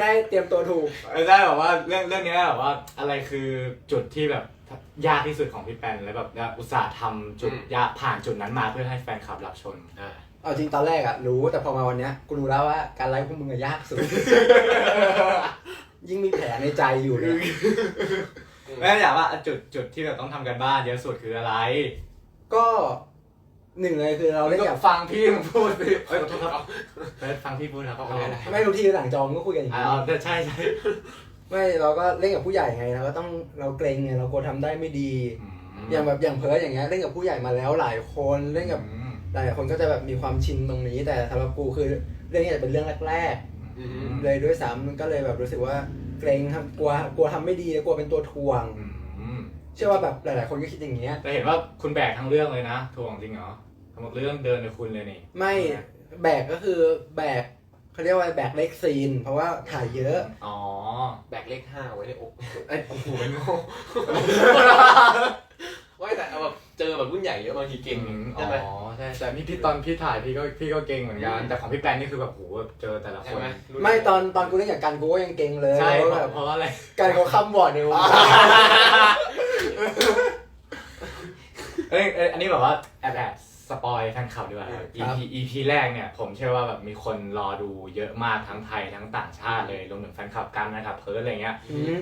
ได้เตรียมตัวถูก ได้แบบว่าเรื่องเรื่องเนี้ยแบบว่าอะไรคือจุดที่แบบยากที่สุดของพี่แปนแล้วแบบอุตส่าห์ทำจุดอืม ยากผ่านจุดนั้นมาเพื่อให้แฟนคลับรับชม อ่าเอาจริงตอนแรกอะรู้แต่พอมาวันเนี้ยกูรู้แล้วว่าการไลฟ์พวกมึงอะยากสุด ยิ่งมีแผลในใจอยู่เนี่ยไม่อยากว่าจุดจุดที่แบบต้องทำกันบ้านเยอะสุดคืออะไร ก็ หนึ่งเลยคือเราเล่นก็กับฟังพี่มึงพูดสิเอ้ยขอโทษครับเฟิร์สฟังพี่พูดครับเอาเอาเอาไม่รู้ที่หลังจอมก็คุยกันอย่างอ่านี้เอาแต่ใช่ใช่ไม่เราก็เล่นกับผู้ใหญ่ไงเราก็ต้องเราเกรงไงเรากลัวทำได้ไม่ดีอืมอย่างแบบอย่างเพิร์ดอย่างเงี้ยเล่นกับผู้ใหญ่มาแล้วหลายคนเล่นกับอืมหลายคนก็จะแบบมีความชินตรงนี้ แต่สำหรับกูคือเรื่องนี้จะเป็นเรื่องแรกอืมๆเลยด้วยซ้ำมันก็เลยแบบรู้สึกว่าเกรงครับกลัวกลัวทำไม่ดีกลัวเป็นตัวทวงอืม เชื่อว่าแบบหลาย ๆ คนก็คิดอย่างเงี้ย แต่เห็นว่าคุณแบกทั้งเรื่องเลยนะทวงจริงเหรอทั้งหมดเรื่องเดินในคุณเลยนี่ ไม่แบกก็คือแบกเขาเรียกว่าแบกเล็กซีน เพราะว่าถ่ายเยอะ อ๋อ แบกเลขห้าไว้ในอกไอ้ยโอ้โหมันโง่ไม่แต่เอาแบบเจอแบบรุ่นใหญ่เยอะบางทีเก่งใช่ไหม อ๋อใช่แต่นี่พี่ตอนพี่ถ่ายพี่ก็พี่ก็เก่งเหมือนกันอืมแต่ของพี่แปนนี่คือแบบโหแบบเจอแต่ละคใช่นไหมรุ่ใหญ่ไม่ตอนตอนกูเล่นกับกันกูก็ยังเก่งเลยใช่เพเพราะราะแบบเพราะว่าอะไรการเขาคำบอร์ดในวง เอ้ยเอ้ยอันนี้แบบว่าแอบแอบสปอยแฟนคลับดีกว่า EP EP แรกเนี่ย ผมเชื่อว่าแบบมีคนรอดูเยอะมากทั้งไทยทั้งต่างชาติเลยรวมถึงแฟนคลับกันนะครับเพิร์ดอะไรเงี้ย อืม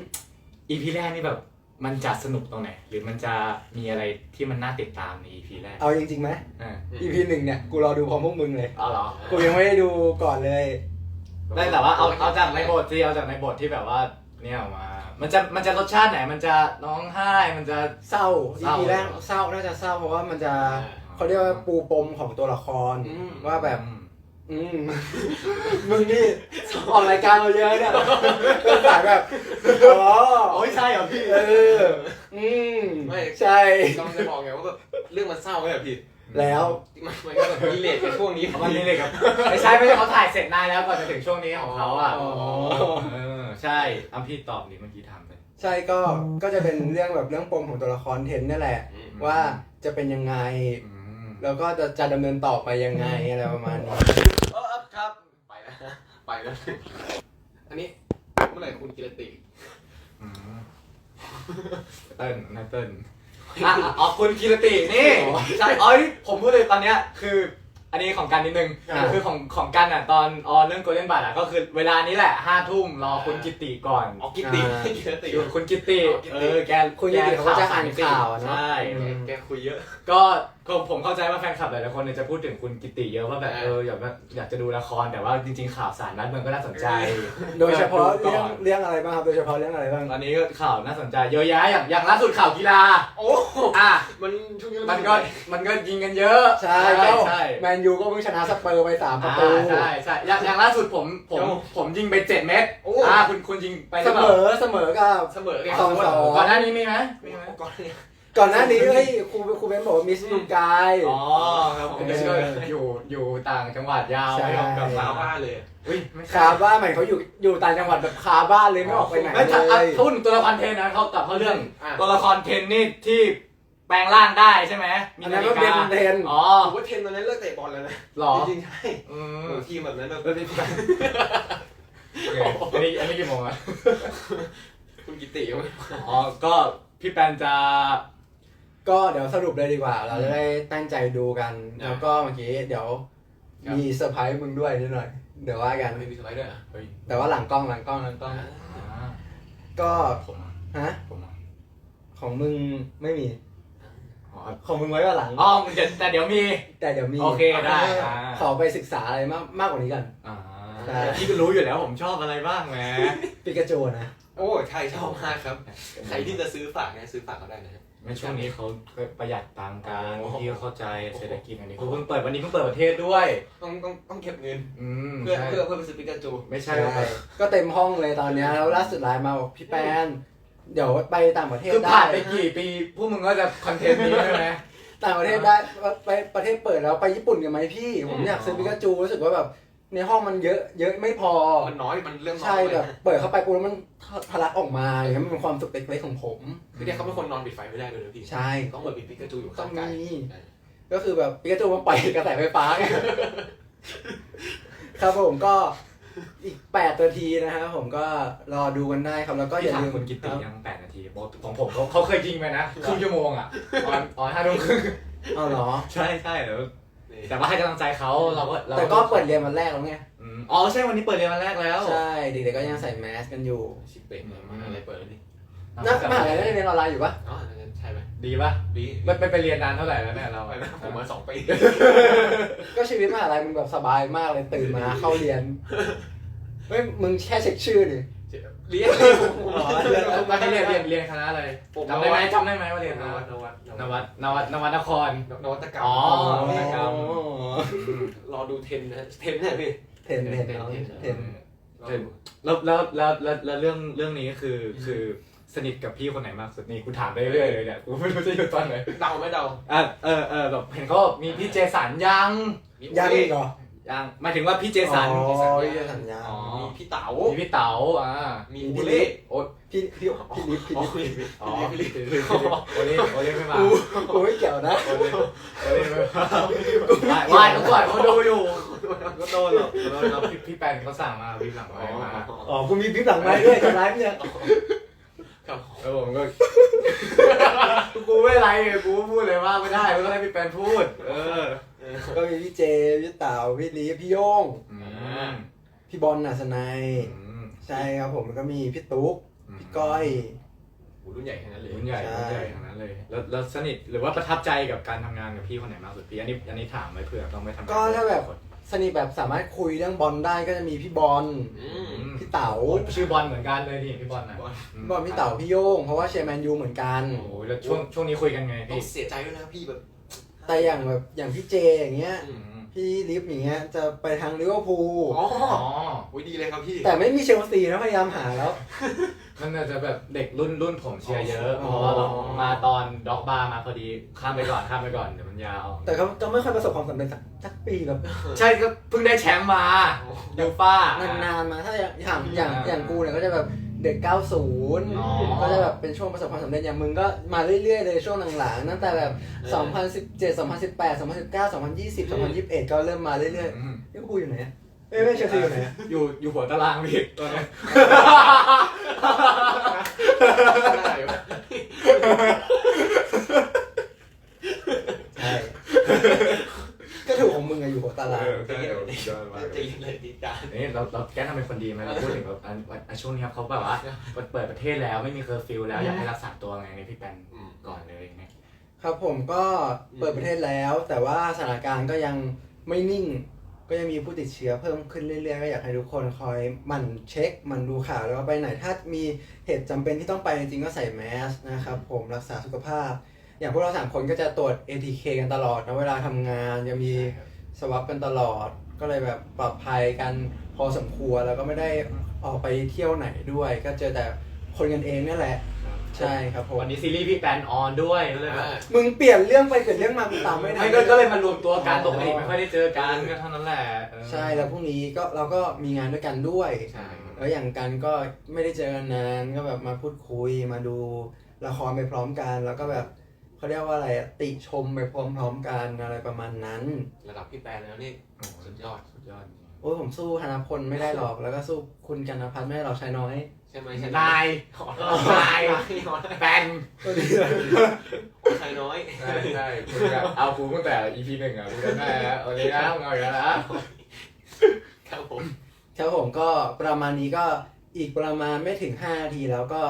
EP แรกนี่แบบมันจะสนุกตรงไหน หรือมันจะมีอะไรที่มันน่าติดตามใน EP แรกเอาจริงๆไหมอ่า EP หนึ่งเนี่ย กูรอดูพร้อมพวกมึงเลย เอาเหรอกูยังไม่ได้ดูก่อนเลย ได้แต่ว่าเอาเอาจากในบทที่เอาจากในบทที่แบบว่าเนี่ยออกมา มันจะมันจะรสชาติไหน มันจะร้องไห้ มันจะ เศร้าเศร้า EP แรกเศร้าน่าจะเศร้าเพราะว่ามันจะเขาเรียกว่าปูปมของตัวละครอืม ว่าแบบ อืม มึงนี่ออกรายการเราเยอะเนี่ยก็สายแบบอ๋อโอ้ยใช่เหรอพี่ เอออืมไม่ ใช่ กำลังจะบอกไงว่าแบบเรื่องมันเศร้าไงพี่แล้วมันมันก็แบบรีเลทกับช่วงนี้ มันนี่เลยครับ ไม่ใช่ไม่ใช่เขาถ่ายเสร็จนานแล้วก่อนจะถึงช่วงนี้ของเขาอะ อ๋อ เออ ใช่อัมพี่ตอบดิเมื่อกี้ถามไป ใช่ก็ก็จะเป็นเรื่องแบบเรื่องปมของตัวละครเทนนี่แหละ อืม ว่าจะเป็นยังไง อืมแล้วก็จะจะดำเนินต่อไปยังไงอะไรประมาณนี้ เออครับ ไปแล้วไปแล้ว อันนี้เมื่อไหร่คุณกิรติอืมเติ้ลนะเติ้ล อะอ๋อคุณกีรตินี่ใช่อ๋อนี่ผมพูดเลยตอนเนี้ยคือ อันนี้ของกันนิดนึงอ่า คือของของกันอะตอนออนเรื่องโกลเด้นบัตอะก็คือเวลานี้แหละห้าทุ่มรอคุณกิติก่อนอ๋อกิรติกิรติ อยู่คุณกิติอ๋อกิติ เออแกคุณกิติเขาก็จะอ่านข่าวอะเนอะ ใช่อืมแกคุยเยอะ ก็ ก็ผมเข้าใจว่าแฟนคลับหลายๆคนเนี่ยจะพูดถึงคุณกิติเยอะว่าแบบอ่าเอออยากว่าอยากจะดูละครแต่ว่าจริงๆข่าวสารนัดเมืองก็น่าสนใจโดยเฉพาะดูเรื่ก่องอนเรื่องอะไรบ้างครับ โดยเฉพาะเรื่องอะไรบ้าง ตอนนี้ก็ข่าวน่าสนใจเยอะแยะอย่างอย่างล่าสุดข่าวกีฬาโอ้อะมันช่วงนี้มันก็มันก็ยิงกันเยอะใช่ใช่ก็ใช่แมนยูก็เพิ่งชนะสเปอร์ไปสามประอ่าตูใช่ใช่อย่างอย่างล่าสุดผมผมผมยิงไปเจ็ดเม็ดโอ้ อ่าคุณคุณยิงไปหเสรือเปมล่าอเสมอกับ เสมอไงสองสอง ก่อนหน้านี้มีไหมมีไหม ก่อนเนี่ย ก่อนหน้านี้เฮ้ยครูครูเบนบอกว่ามิสลูกายอ๋อครับผมเออก็อยู่อยู่ต่างจังหวัดยาวใช่ไม่ยอมกลับมามาบ้านเลยอุ้ยไม่คาบ้านใหม่เขาอยู่อยู่ต่างจังหวัดแบบคาบ้านเลยไม่ออกไปไหนไม่ถ้าเลอะยพูดถึงตัวละครเทนนะเขากลับเข้าเรื่องอะตัวละครเทนนี่ที่แปลงร่างได้ใช่ไหมมีอันนานั้นฬิก็เป็นกาเทนอ๋อผมว่าเทนตอนนั้นเลิกเตะบอลแล้วนะหรอจริงๆใช่อืมโอ้ทีมแบบนั้นแบบเออพี่พี่โอเคอันนี้อันนี้กี่โมงอะคุณกิติยังไม่อ๋อก็พี่แปนจะ ก็เดี๋ยวสรุปเลยดีกว่า เราจะได้ตั้งใจดูกัน อะแล้วก็เมื่อกี้เดี๋ยวครับ มีเซอร์ไพรส์มึงด้วยนิดหน่อย เดี๋ยวว่ากัน ไม่มีสไลด์ด้วยเหรอเฮ้ยแต่ว่าหลังกล้องหลังกล้องหลังกล้อง อ่าก็ผมอะฮะผมอะของมึงไม่มี อ๋อของมึงไว้ว่าหลัง อ๋อเดี๋ยวแต่เดี๋ยวมี แต่เดี๋ยวมีโอเคได้อ่า ขอไปศึกษาอะไรมากมากกว่านี้กัน อ่าใช่ พี่ก็รู้อยู่แล้วผมชอบอะไรบ้างแหม ปิกาจูนะ โอ้ใช่ชอบมากครับ ใครที่จะซื้อฝากนะซื้อฝากเขาได้นะ ฮะในช่วงนี้เขาประหยัดตังค์กันโอ้โหพี่ก็เข้าใจเศรษฐกิจอันนี้เพิ่งเปิดวันนี้เพิ่งเปิดประเทศด้วย ต้องต้องต้องเก็บเงินอืมเพื่อใช่เพื่อเพื่อไปซื้อปิกาจูไม่ใช่ใช่ว่าแบบก็เต็มห้องเลยตอนเนี้ยแล้วล่าสุดไลน์มาบอกพี่แปนเดี๋ยวไปต่างประเทศคือได้ผ่านไปกี่ปีพวกมึงก็จะคอนเทนต์นี้ใช่ไหมต่างประเทศได้ไปประเทศเปิดแล้วไปญี่ปุ่นกันไหมพี่ ผมอยากซื้ออ๋อปิกาจูรู้สึกว่าแบบ ในห้องมันเยอะ เยอะไม่พอ มันน้อยมันเรื่องน้อยใช่เลยแบบเปิดเข้าไปปุ๊บแล้วมันทะลักออกมาอย่างเงี้ยมันเป็นความสุขเล็กๆของผม คือเนี่ยเขาเป็นคนนอนปิดไฟไม่ได้เลยนะพี่ใช่ ต้องเปิดปิดปิกาจูอยู่ต้อข้างงกายมีก็คือแบบปิกาจูมันปล่อยกระแสไฟฟ้าไงครับผมก็อีก8นาทีนะครับผมก็รอดูกันได้ครับแล้วก็อพี่ย่าถามลืมคุณกิตติครับยังแปดนาทีบอกของผมเขาเขาเคยยิงไปนะครึ่งชั่วโมงอะออนออนห้าทุ่มครึ่งเอาเหรอ ใช่ใช่แล้วนี่ แต่ว่าให้กำลังใจเขาเราก็ราแต่ก็เปิดเรียนวันแรกแล้วไง อืมอ๋อใช่วันนี้เปิดเรียนวันแรกแล้วใช่ เด็กๆก็ยังใส่แมสกันอยู่ชิปเป้งมาอะไรเปิดแล้วนี่นักมหาลัยได้เรียนออนไลน์อยู่ปะอ๋อใช่ไหมดีป่ะดีไม่ไปไปเรียนนานเท่าไหร่แล้วเนี่ยเราไปนะผมมาสองปีก็ชีวิตมหาลัยมึงแบบสบายมากเลยตื่นมาเข้าเรียนเฮ้ยมึงแค่เช็คชื่อดิ เรียนไม่ให้เรียนเรียนเรียนคณะอะไรผมจำได้ไหมจำได้ไหมว่าเรียนนคณะวัดนวัดนวัดนวัดนวัดนคร นวัตกรรมอ๋ออ๋อครับอืมรอดูเทนนะเทนเนี่ยพี่เทนเทนเนาะเทนรอดูแล้วแล้วแล้วแล้วแล้วเรื่องเรื่องนี้คือคือสนิทกับพี่คนไหนมากสุดนี่กูถามไปเรื่อยเลยเนี่ยกูไม่รู้จะอยู่ตอนไหนเดาไหมเดาอะเออเออแบบเห็นเขาบอกมีพี่เจสันยัง ยังอีกเหรอ ยังหมายถึงว่าพี่เจสันอ๋อพี่เจสันพี่เจสันยังอ๋อมีพี่เต๋ามีพี่เต๋าอ่ามีมีบุเล่โอ๊ตพี่พี่พี่ลิฟพี่ลิฟอ๋อพี่พี่พี่โอเล่โอเล่ไม่มากูกูไม่เกี่ยวนะโอเล่โอเล่ไม่มาไหว้เขาก่อนเขาดูอยู่ก็โดนหรอกโดนแล้วพี่พี่แปนเขาสั่งมาวิบหลังไว้มาอ๋อกูมีพิบหลังไม้ด้วยจะไลฟ์เนี่ยครับแล้วผมก็กูไม่ไรไงกูพูดเลยว่าไม่ได้ก็ให้พี่แปนพูด เออ ก็มีพี่เจพี่เต๋าพี่ลีฟพี่โย่งอืมพี่บอลน่ะสนายอืมใช่ครับผมแล้วก็มีพี่ตุ๊กพี่ก้อยหูรุ่นใหญ่ทั้งนั้นเลยรุ่นใหญ่ใช่รุ่นใหญ่ทั้งนั้นเลยแล้วแล้วสนิทหรือว่าประทับใจกับการทำงานกับพี่คนไหนมากสุดพี่อันนี้อันนี้ถามไว้เผื่อต้องไปทำงานก็ถ้าแบบ สนิทแบบสามารถคุยเรื่องบอลได้ก็จะมีพี่บอลอืมอืมพี่เต๋าโอ้ชื่อบอลเหมือนกันเลยนี่พี่บอลนะบอลอืมบอลพี่เต๋าพี่โย่งเพราะว่าเชียร์แมนยูเหมือนกัน โอ้โหแล้วช่วงช่วงนี้คุยกันไงต้อพี่งเสียใจด้วยนะพี่แบบ แต่อย่างแบบอย่างพี่เจอย่างเงี้ย อือืมมพี่ลิฟอย่างเงี้ยจะไปทางลิเวอร์พูล อ๋ออ๋อโอ้ยดีเลยครับพี่ แต่ไม่มีเชลซีนะพยายามหาแล้ว มันอาจจะแบบเด็กรุ่นรุ่นผมเชียร์เยอะอ๋เพอราะว่าแบบมาตอนด็อกบาร์มาพอดีข้ามไปก่อนข้ามไปก่อนเดี๋ยวมันยาว แต่ก็ก็ไม่ค่อยประสบความสำเร็จสักสักปีแบบใช่ก็เพิ่งได้แชมป์มายูฟ่า นานๆมาถ้าอย่างอย่างอย่างอย่างกูเนี่ยก็จะแบบเด็ก90อ๋อก็จะแบบเป็นช่วงประสบความสำเร็จอย่างมึงก็มาเรื่อยๆเลยช่วงหลังๆตั้งแต่แบบ 2017 2018 2019 2020 2021 ก็เริ่มมาเรื่อยอืมๆนี่กูอยู่ไหนอะ เอ้ยไม่เชลซีอยู่ไหนอะอยู่อยู่หัวตารางพี่ตอนนี้ได้วะใช่ก็ถูกของมึงอะอยู่หัวตารางใจเย็นเลยดีจ้านี่เราเราแก้ทำเป็นคนดีไหมเราพูดถึงแบบอันอันช่วงนี้เขาแบบว่าเปิดเปิดประเทศแล้วไม่มีเคอร์ฟิวแล้วอยากให้รักษาตัวไงในพี่แปนก่อนเลยไงครับผมก็เปิดประเทศแล้ว แต่ว่าสถานการณ์ก็ยังไม่นิ่ง ก็ยังมีผู้ติดเชื้อเพิ่มขึ้นเรื่อยๆก็อยากให้ทุกคนคอยหมั่นเช็คหมั่นดูข่าวแล้วก็ไปไหนถ้ามีเหตุจำเป็นที่ต้องไปจริงๆก็ใส่แมสนะครับผมรักษาสุขภาพ อย่างพวกเราสามคนก็จะตรวจ ATK กันตลอดนะเวลาทำงานจะมีสวอปกันตลอด ก็เลยแบบปลอดภัยกันพอสมควรแล้วก็ไม่ได้ออกไปเที่ยวไหนด้วย ก็เจอแต่คนกันเองนี่แหละ ใช่ครับผมวันนี้ซีรีส์พี่แปนออนด้วยก็เลยแบบมึงเปลี่ยนเรื่องไปเปลี่ยนเรื่องมากูตามไม่ทัไม่นก็ก็เลยมารวมตัวกันปกติไม่ค่อยได้เจอกันก็เท่านั้นแหละเออใช่แล้วพรุ่งนี้ก็เราก็มีงานด้วยกันด้วย ใช่แล้วอย่างกันก็ไม่ได้เจอกันนานก็แบบมาพูดคุยมาดูละครไปพร้อมกัน แล้วก็แบบเขาเรียกว่าอะไรอะติชมไปพร้อมๆกันอะไรประมาณนั้น ระดับพี่แปนแล้วนี่โอ้โหสุดยอดสุดยอดจริงโอ้ยผมสู้ธนพลไม่ได้หรอก แล้วก็สู้คุณกันนพัฒน์ไม่ได้หรอกชายน้อย ใช่ไหมใช่นายนายแปนก็ดีชายน้อย ใช่ใช่คุณแบบเอากูตั้งแต่ EP หนึ่งอะกูจำได้แล้ววันนี้นะมึงเอาอีกแล้วนะครับผมครับผมก็ประมาณนี้ก็อีกประมาณไม่ถึง 5 นาทีแล้วก็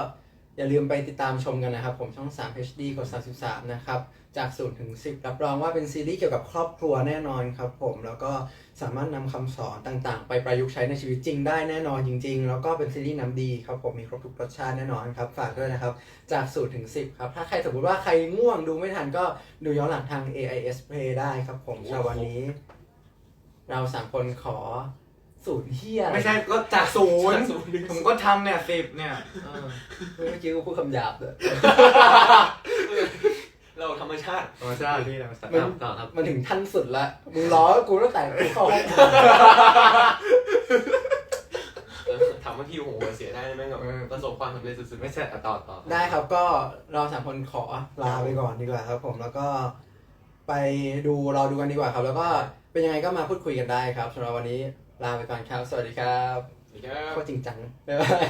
อย่าลืมไปติดตามชมกันนะครับ ผมช่อง 3 HD กด 33 นะครับ จาก0ถึง10รับรองว่าเป็นซีรีส์เกี่ยวกับครอบครัวแน่นอนครับผมแล้วก็สามารถนำคำสอนต่างๆ ไปประยุกต์ใช้ในชีวิตจริงได้แน่นอนจริง ๆ แล้วก็เป็นซีรีส์น้ำดีครับผมมีครบทุกรสชาติแน่นอนครับฝากด้วยนะครับจาก0ถึง10ครับถ้าใครสมมติว่าใครง่วงดูไม่ทันก็ดูย้อนหลังทาง AIS Play ได้ครับผมสำหรับวันนี้ เราสามคนขอสูตรเฮียไม่ใช่ก็จากศูนย์ศูนย์ผมก็ทำเนี่ยสิบเนี่ยเออเมื่อกี้กูพูดคำหยาบเลย เราธรรมชาติธรรมชาติพี่ธรรมชาติมันต่อครับมันถึงขั้นสุดละมึงล้อกูตั้งแต่กูเข้าห้องทำให้พี่โหเสียได้ไหมกับประสบความสำเร็จสุดๆไม่ใช่อะต่อต่อได้ครับก็เราสามคนขอลาไปก่อนดีกว่าครับ ผมแล้วก็ไปดูรอดูกันดีกว่าครับ แล้วก็เป็นยังไงก็มาพูดคุยกันได้ครับสำหรับวันนี้ลาไปก่อนครับ สวัสดีครับสวัสดีครับโคตรจริงจังบ๊ายบาย